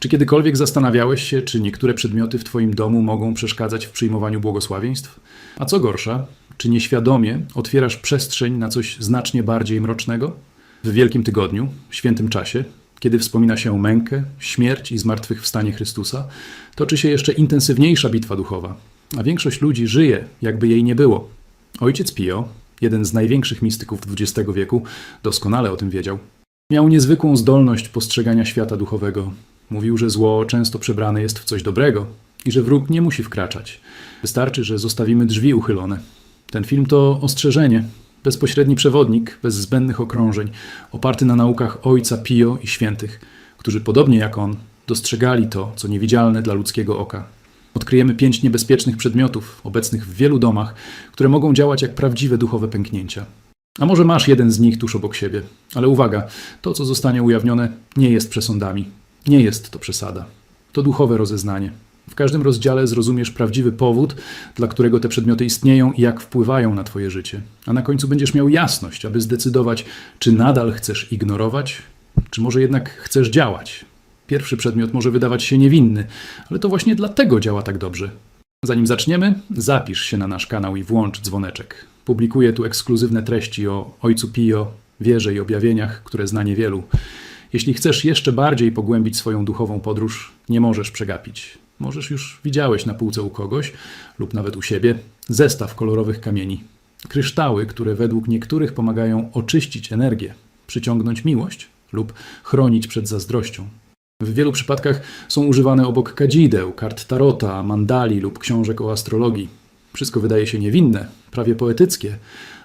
Czy kiedykolwiek zastanawiałeś się, czy niektóre przedmioty w Twoim domu mogą przeszkadzać w przyjmowaniu błogosławieństw? A co gorsza, czy nieświadomie otwierasz przestrzeń na coś znacznie bardziej mrocznego? W Wielkim Tygodniu, świętym czasie, kiedy wspomina się mękę, śmierć i zmartwychwstanie Chrystusa, toczy się jeszcze intensywniejsza bitwa duchowa, a większość ludzi żyje, jakby jej nie było. Ojciec Pio, jeden z największych mistyków XX wieku, doskonale o tym wiedział. Miał niezwykłą zdolność postrzegania świata duchowego. Mówił, że zło często przebrane jest w coś dobrego i że wróg nie musi wkraczać. Wystarczy, że zostawimy drzwi uchylone. Ten film to ostrzeżenie, bezpośredni przewodnik, bez zbędnych okrążeń, oparty na naukach Ojca Pio i świętych, którzy podobnie jak on dostrzegali to, co niewidzialne dla ludzkiego oka. Odkryjemy pięć niebezpiecznych przedmiotów obecnych w wielu domach, które mogą działać jak prawdziwe duchowe pęknięcia. A może masz jeden z nich tuż obok siebie, ale uwaga, to co zostanie ujawnione nie jest przesądami, nie jest to przesada. To duchowe rozeznanie. W każdym rozdziale zrozumiesz prawdziwy powód, dla którego te przedmioty istnieją i jak wpływają na Twoje życie. A na końcu będziesz miał jasność, aby zdecydować, czy nadal chcesz ignorować, czy może jednak chcesz działać. Pierwszy przedmiot może wydawać się niewinny, ale to właśnie dlatego działa tak dobrze. Zanim zaczniemy, zapisz się na nasz kanał i włącz dzwoneczek. Publikuję tu ekskluzywne treści o Ojcu Pio, wierze i objawieniach, które zna niewielu. Jeśli chcesz jeszcze bardziej pogłębić swoją duchową podróż, nie możesz przegapić. Możesz już widziałeś na półce u kogoś lub nawet u siebie zestaw kolorowych kamieni. Kryształy, które według niektórych pomagają oczyścić energię, przyciągnąć miłość lub chronić przed zazdrością. W wielu przypadkach są używane obok kadzideł, kart tarota, mandali lub książek o astrologii. Wszystko wydaje się niewinne, prawie poetyckie,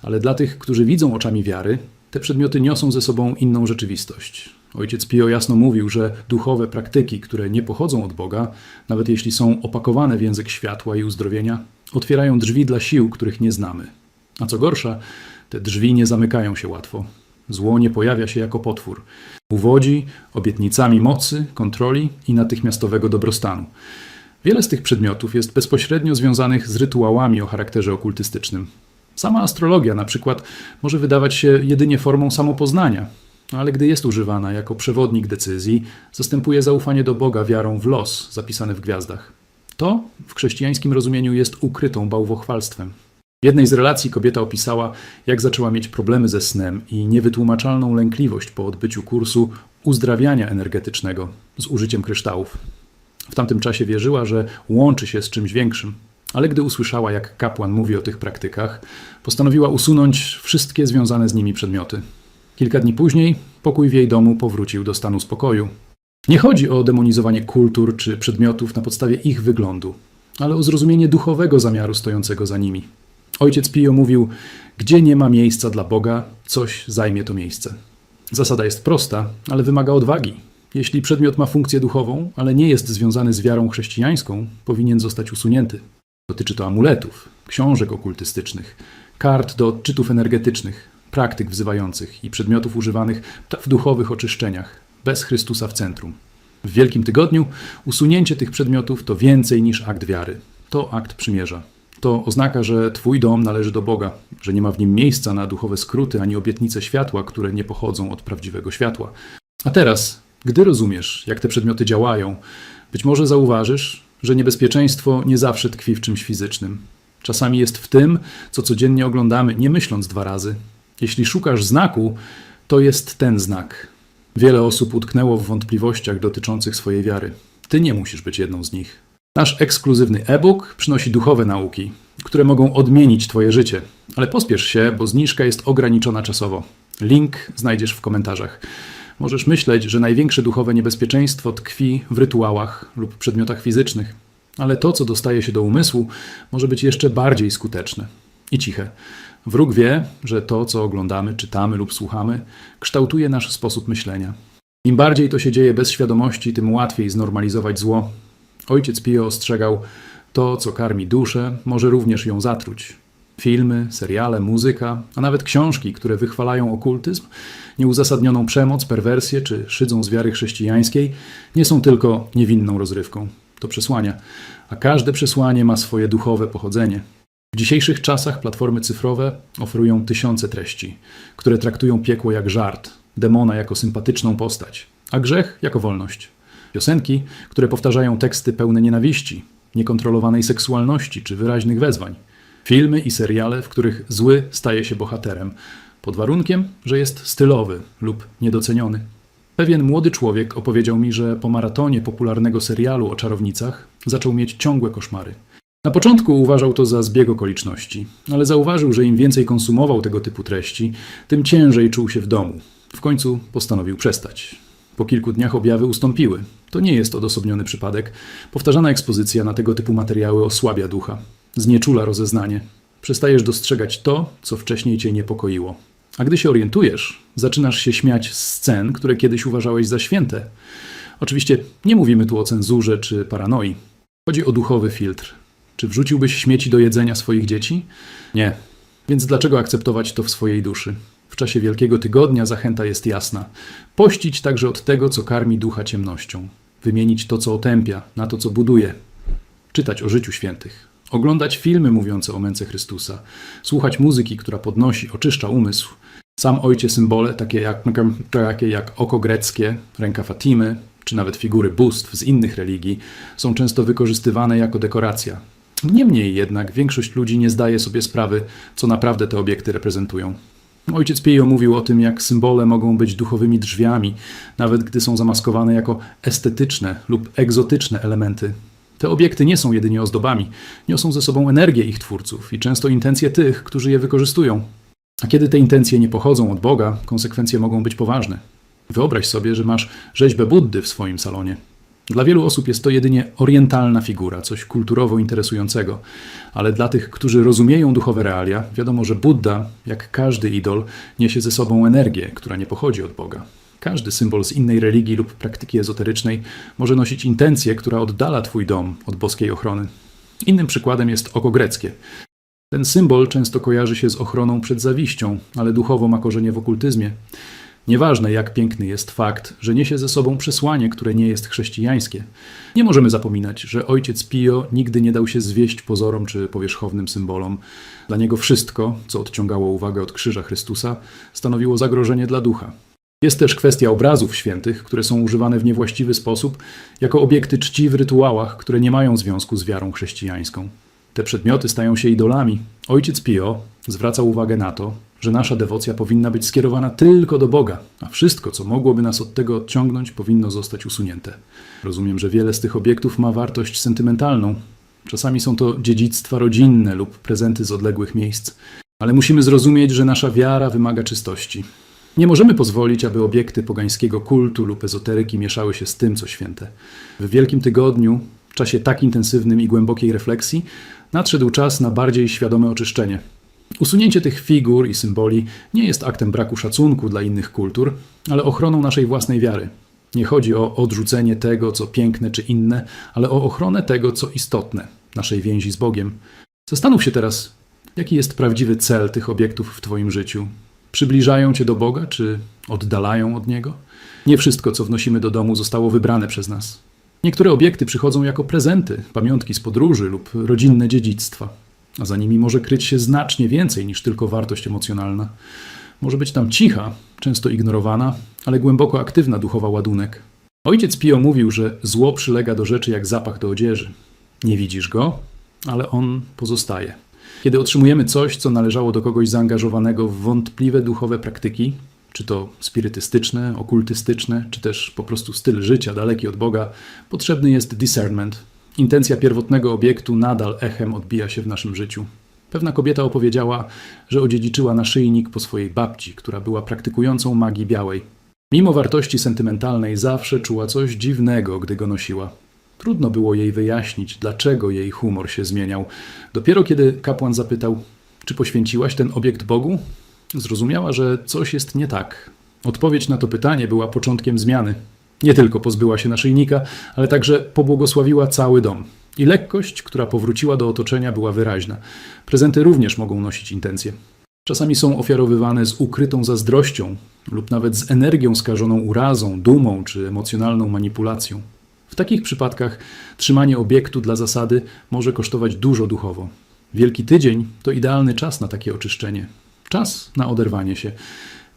ale dla tych, którzy widzą oczami wiary, te przedmioty niosą ze sobą inną rzeczywistość. Ojciec Pio jasno mówił, że duchowe praktyki, które nie pochodzą od Boga, nawet jeśli są opakowane w język światła i uzdrowienia, otwierają drzwi dla sił, których nie znamy. A co gorsza, te drzwi nie zamykają się łatwo. Zło nie pojawia się jako potwór. Uwodzi obietnicami mocy, kontroli i natychmiastowego dobrostanu. Wiele z tych przedmiotów jest bezpośrednio związanych z rytuałami o charakterze okultystycznym. Sama astrologia, na przykład, może wydawać się jedynie formą samopoznania, ale gdy jest używana jako przewodnik decyzji, zastępuje zaufanie do Boga wiarą w los zapisany w gwiazdach. To w chrześcijańskim rozumieniu jest ukrytą bałwochwalstwem. W jednej z relacji kobieta opisała, jak zaczęła mieć problemy ze snem i niewytłumaczalną lękliwość po odbyciu kursu uzdrawiania energetycznego z użyciem kryształów. W tamtym czasie wierzyła, że łączy się z czymś większym, ale gdy usłyszała, jak kapłan mówi o tych praktykach, postanowiła usunąć wszystkie związane z nimi przedmioty. Kilka dni później pokój w jej domu powrócił do stanu spokoju. Nie chodzi o demonizowanie kultur czy przedmiotów na podstawie ich wyglądu, ale o zrozumienie duchowego zamiaru stojącego za nimi. Ojciec Pio mówił: Gdzie nie ma miejsca dla Boga, coś zajmie to miejsce. Zasada jest prosta, ale wymaga odwagi. Jeśli przedmiot ma funkcję duchową, ale nie jest związany z wiarą chrześcijańską, powinien zostać usunięty. Dotyczy to amuletów, książek okultystycznych, kart do odczytów energetycznych, praktyk wzywających i przedmiotów używanych w duchowych oczyszczeniach, bez Chrystusa w centrum. W Wielkim Tygodniu usunięcie tych przedmiotów to więcej niż akt wiary. To akt przymierza. To oznaka, że Twój dom należy do Boga, że nie ma w nim miejsca na duchowe skróty ani obietnice światła, które nie pochodzą od prawdziwego światła. A teraz, gdy rozumiesz, jak te przedmioty działają, być może zauważysz, że niebezpieczeństwo nie zawsze tkwi w czymś fizycznym. Czasami jest w tym, co codziennie oglądamy, nie myśląc dwa razy. Jeśli szukasz znaku, to jest ten znak. Wiele osób utknęło w wątpliwościach dotyczących swojej wiary. Ty nie musisz być jedną z nich. Nasz ekskluzywny e-book przynosi duchowe nauki, które mogą odmienić Twoje życie. Ale pospiesz się, bo zniżka jest ograniczona czasowo. Link znajdziesz w komentarzach. Możesz myśleć, że największe duchowe niebezpieczeństwo tkwi w rytuałach lub przedmiotach fizycznych, ale to, co dostaje się do umysłu, może być jeszcze bardziej skuteczne i ciche. Wróg wie, że to, co oglądamy, czytamy lub słuchamy, kształtuje nasz sposób myślenia. Im bardziej to się dzieje bez świadomości, tym łatwiej znormalizować zło. Ojciec Pio ostrzegał, to, co karmi duszę, może również ją zatruć. Filmy, seriale, muzyka, a nawet książki, które wychwalają okultyzm, nieuzasadnioną przemoc, perwersję czy szydzą z wiary chrześcijańskiej, nie są tylko niewinną rozrywką. To przesłania, a każde przesłanie ma swoje duchowe pochodzenie. W dzisiejszych czasach platformy cyfrowe oferują tysiące treści, które traktują piekło jak żart, demona jako sympatyczną postać, a grzech jako wolność. Piosenki, które powtarzają teksty pełne nienawiści, niekontrolowanej seksualności czy wyraźnych wezwań. Filmy i seriale, w których zły staje się bohaterem, pod warunkiem, że jest stylowy lub niedoceniony. Pewien młody człowiek opowiedział mi, że po maratonie popularnego serialu o czarownicach zaczął mieć ciągłe koszmary. Na początku uważał to za zbieg okoliczności, ale zauważył, że im więcej konsumował tego typu treści, tym ciężej czuł się w domu. W końcu postanowił przestać. Po kilku dniach objawy ustąpiły. To nie jest odosobniony przypadek. Powtarzana ekspozycja na tego typu materiały osłabia ducha, znieczula rozeznanie. Przestajesz dostrzegać to, co wcześniej cię niepokoiło. A gdy się orientujesz, zaczynasz się śmiać z scen, które kiedyś uważałeś za święte. Oczywiście nie mówimy tu o cenzurze czy paranoi. Chodzi o duchowy filtr. Czy wrzuciłbyś śmieci do jedzenia swoich dzieci? Nie. Więc dlaczego akceptować to w swojej duszy? W czasie Wielkiego Tygodnia zachęta jest jasna. Pościć także od tego, co karmi ducha ciemnością. Wymienić to, co otępia, na to, co buduje. Czytać o życiu świętych. Oglądać filmy mówiące o męce Chrystusa. Słuchać muzyki, która podnosi, oczyszcza umysł. Sam ojcie symbole, takie jak, takie jak oko greckie, ręka Fatimy, czy nawet figury bóstw z innych religii, są często wykorzystywane jako dekoracja. Niemniej jednak większość ludzi nie zdaje sobie sprawy, co naprawdę te obiekty reprezentują. Ojciec Pio mówił o tym, jak symbole mogą być duchowymi drzwiami, nawet gdy są zamaskowane jako estetyczne lub egzotyczne elementy. Te obiekty nie są jedynie ozdobami, niosą ze sobą energię ich twórców i często intencje tych, którzy je wykorzystują. A kiedy te intencje nie pochodzą od Boga, konsekwencje mogą być poważne. Wyobraź sobie, że masz rzeźbę Buddy w swoim salonie. Dla wielu osób jest to jedynie orientalna figura, coś kulturowo interesującego, ale dla tych, którzy rozumieją duchowe realia, wiadomo, że Buddha, jak każdy idol, niesie ze sobą energię, która nie pochodzi od Boga. Każdy symbol z innej religii lub praktyki ezoterycznej może nosić intencję, która oddala Twój dom od boskiej ochrony. Innym przykładem jest oko greckie. Ten symbol często kojarzy się z ochroną przed zawiścią, ale duchowo ma korzenie w okultyzmie. Nieważne, jak piękny jest fakt, że niesie ze sobą przesłanie, które nie jest chrześcijańskie. Nie możemy zapominać, że ojciec Pio nigdy nie dał się zwieść pozorom czy powierzchownym symbolom. Dla niego wszystko, co odciągało uwagę od krzyża Chrystusa, stanowiło zagrożenie dla ducha. Jest też kwestia obrazów świętych, które są używane w niewłaściwy sposób, jako obiekty czci w rytuałach, które nie mają związku z wiarą chrześcijańską. Te przedmioty stają się idolami. Ojciec Pio zwraca uwagę na to, że nasza dewocja powinna być skierowana tylko do Boga, a wszystko, co mogłoby nas od tego odciągnąć, powinno zostać usunięte. Rozumiem, że wiele z tych obiektów ma wartość sentymentalną. Czasami są to dziedzictwa rodzinne lub prezenty z odległych miejsc, ale musimy zrozumieć, że nasza wiara wymaga czystości. Nie możemy pozwolić, aby obiekty pogańskiego kultu lub ezoteryki mieszały się z tym, co święte. W Wielkim Tygodniu, w czasie tak intensywnym i głębokiej refleksji, nadszedł czas na bardziej świadome oczyszczenie. Usunięcie tych figur i symboli nie jest aktem braku szacunku dla innych kultur, ale ochroną naszej własnej wiary. Nie chodzi o odrzucenie tego, co piękne czy inne, ale o ochronę tego, co istotne, naszej więzi z Bogiem. Zastanów się teraz, jaki jest prawdziwy cel tych obiektów w Twoim życiu. Przybliżają Cię do Boga, czy oddalają od Niego? Nie wszystko, co wnosimy do domu, zostało wybrane przez nas. Niektóre obiekty przychodzą jako prezenty, pamiątki z podróży lub rodzinne dziedzictwa a za nimi może kryć się znacznie więcej niż tylko wartość emocjonalna. Może być tam cicha, często ignorowana, ale głęboko aktywna duchowa ładunek. Ojciec Pio mówił, że zło przylega do rzeczy jak zapach do odzieży. Nie widzisz go, ale on pozostaje. Kiedy otrzymujemy coś, co należało do kogoś zaangażowanego w wątpliwe duchowe praktyki, czy to spirytystyczne, okultystyczne, czy też po prostu styl życia daleki od Boga, potrzebny jest discernment, Intencja pierwotnego obiektu nadal echem odbija się w naszym życiu. Pewna kobieta opowiedziała, że odziedziczyła naszyjnik po swojej babci, która była praktykującą magii białej. Mimo wartości sentymentalnej zawsze czuła coś dziwnego, gdy go nosiła. Trudno było jej wyjaśnić, dlaczego jej humor się zmieniał. Dopiero kiedy kapłan zapytał, czy poświęciłaś ten obiekt Bogu, zrozumiała, że coś jest nie tak. Odpowiedź na to pytanie była początkiem zmiany. Nie tylko pozbyła się naszyjnika, ale także pobłogosławiła cały dom. I lekkość, która powróciła do otoczenia, była wyraźna. Prezenty również mogą nosić intencje. Czasami są ofiarowywane z ukrytą zazdrością lub nawet z energią skażoną urazą, dumą czy emocjonalną manipulacją. W takich przypadkach trzymanie obiektu dla zasady może kosztować dużo duchowo. Wielki tydzień to idealny czas na takie oczyszczenie. Czas na oderwanie się.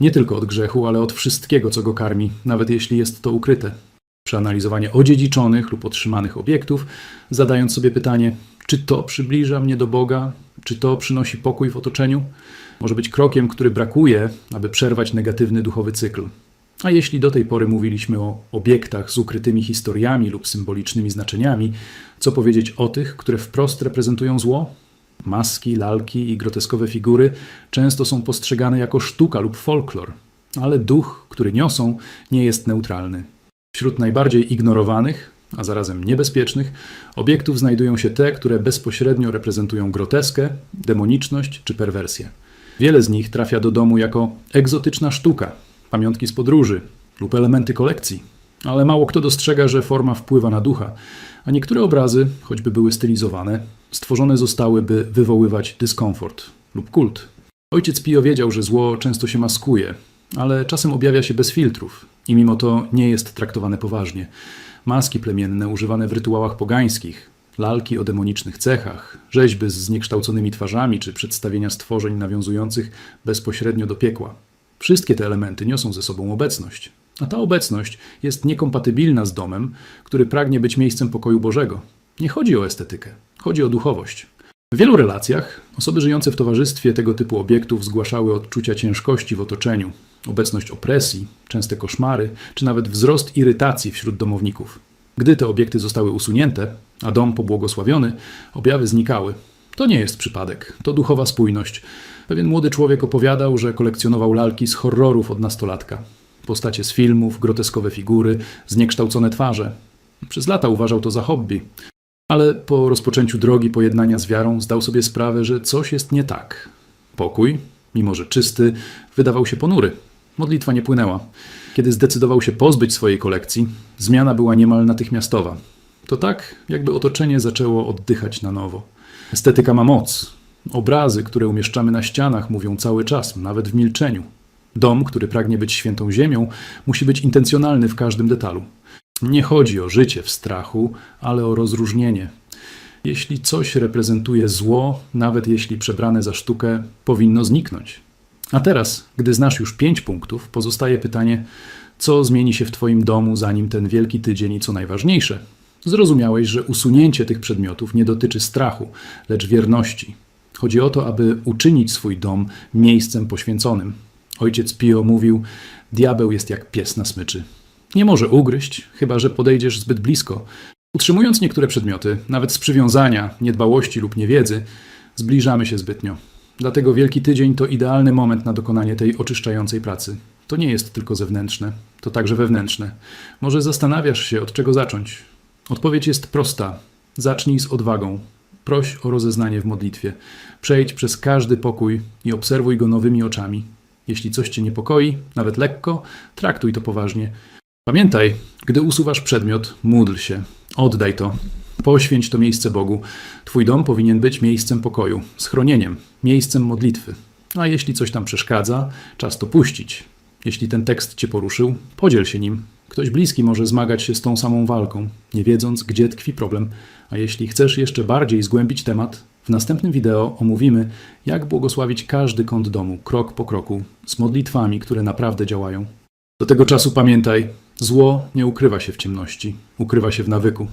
Nie tylko od grzechu, ale od wszystkiego, co go karmi, nawet jeśli jest to ukryte. Przeanalizowanie odziedziczonych lub otrzymanych obiektów, zadając sobie pytanie, czy to przybliża mnie do Boga, czy to przynosi pokój w otoczeniu, może być krokiem, który brakuje, aby przerwać negatywny duchowy cykl. A jeśli do tej pory mówiliśmy o obiektach z ukrytymi historiami lub symbolicznymi znaczeniami, co powiedzieć o tych, które wprost reprezentują zło? Maski, lalki i groteskowe figury często są postrzegane jako sztuka lub folklor, ale duch, który niosą, nie jest neutralny. Wśród najbardziej ignorowanych, a zarazem niebezpiecznych, obiektów znajdują się te, które bezpośrednio reprezentują groteskę, demoniczność czy perwersję. Wiele z nich trafia do domu jako egzotyczna sztuka, pamiątki z podróży lub elementy kolekcji. Ale mało kto dostrzega, że forma wpływa na ducha, a niektóre obrazy, choćby były stylizowane, stworzone zostały, by wywoływać dyskomfort lub kult. Ojciec Pio wiedział, że zło często się maskuje, ale czasem objawia się bez filtrów i mimo to nie jest traktowane poważnie. Maski plemienne używane w rytuałach pogańskich, lalki o demonicznych cechach, rzeźby z zniekształconymi twarzami czy przedstawienia stworzeń nawiązujących bezpośrednio do piekła. Wszystkie te elementy niosą ze sobą obecność, a ta obecność jest niekompatybilna z domem, który pragnie być miejscem pokoju Bożego. Nie chodzi o estetykę, chodzi o duchowość. W wielu relacjach osoby żyjące w towarzystwie tego typu obiektów zgłaszały odczucia ciężkości w otoczeniu, obecność opresji, częste koszmary, czy nawet wzrost irytacji wśród domowników. Gdy te obiekty zostały usunięte, a dom pobłogosławiony, objawy znikały. To nie jest przypadek, to duchowa spójność. Pewien młody człowiek opowiadał, że kolekcjonował lalki z horrorów od nastolatka. Postacie z filmów, groteskowe figury, zniekształcone twarze. Przez lata uważał to za hobby. Ale po rozpoczęciu drogi pojednania z wiarą zdał sobie sprawę, że coś jest nie tak. Pokój, mimo że czysty, wydawał się ponury. Modlitwa nie płynęła. Kiedy zdecydował się pozbyć swojej kolekcji, zmiana była niemal natychmiastowa. To tak, jakby otoczenie zaczęło oddychać na nowo. Estetyka ma moc. Obrazy, które umieszczamy na ścianach, mówią cały czas, nawet w milczeniu. Dom, który pragnie być świętą ziemią, musi być intencjonalny w każdym detalu. Nie chodzi o życie w strachu, ale o rozróżnienie. Jeśli coś reprezentuje zło, nawet jeśli przebrane za sztukę, powinno zniknąć. A teraz, gdy znasz już pięć punktów, pozostaje pytanie, co zmieni się w Twoim domu, zanim ten wielki tydzień i co najważniejsze, zrozumiałeś, że usunięcie tych przedmiotów nie dotyczy strachu, lecz wierności. Chodzi o to, aby uczynić swój dom miejscem poświęconym. Ojciec Pio mówił: Diabeł jest jak pies na smyczy. Nie może ugryźć, chyba że podejdziesz zbyt blisko. Utrzymując niektóre przedmioty, nawet z przywiązania, niedbałości lub niewiedzy, zbliżamy się zbytnio. Dlatego Wielki Tydzień to idealny moment na dokonanie tej oczyszczającej pracy. To nie jest tylko zewnętrzne, to także wewnętrzne. Może zastanawiasz się, od czego zacząć? Odpowiedź jest prosta. Zacznij z odwagą. Proś o rozeznanie w modlitwie. Przejdź przez każdy pokój i obserwuj go nowymi oczami. Jeśli coś cię niepokoi, nawet lekko, traktuj to poważnie. Pamiętaj, gdy usuwasz przedmiot, módl się. Oddaj to. Poświęć to miejsce Bogu. Twój dom powinien być miejscem pokoju, schronieniem, miejscem modlitwy. A jeśli coś tam przeszkadza, czas to puścić. Jeśli ten tekst cię poruszył, podziel się nim. Ktoś bliski może zmagać się z tą samą walką, nie wiedząc, gdzie tkwi problem. A jeśli chcesz jeszcze bardziej zgłębić temat, w następnym wideo omówimy, jak błogosławić każdy kąt domu, krok po kroku, z modlitwami, które naprawdę działają. Do tego czasu pamiętaj, zło nie ukrywa się w ciemności, ukrywa się w nawyku.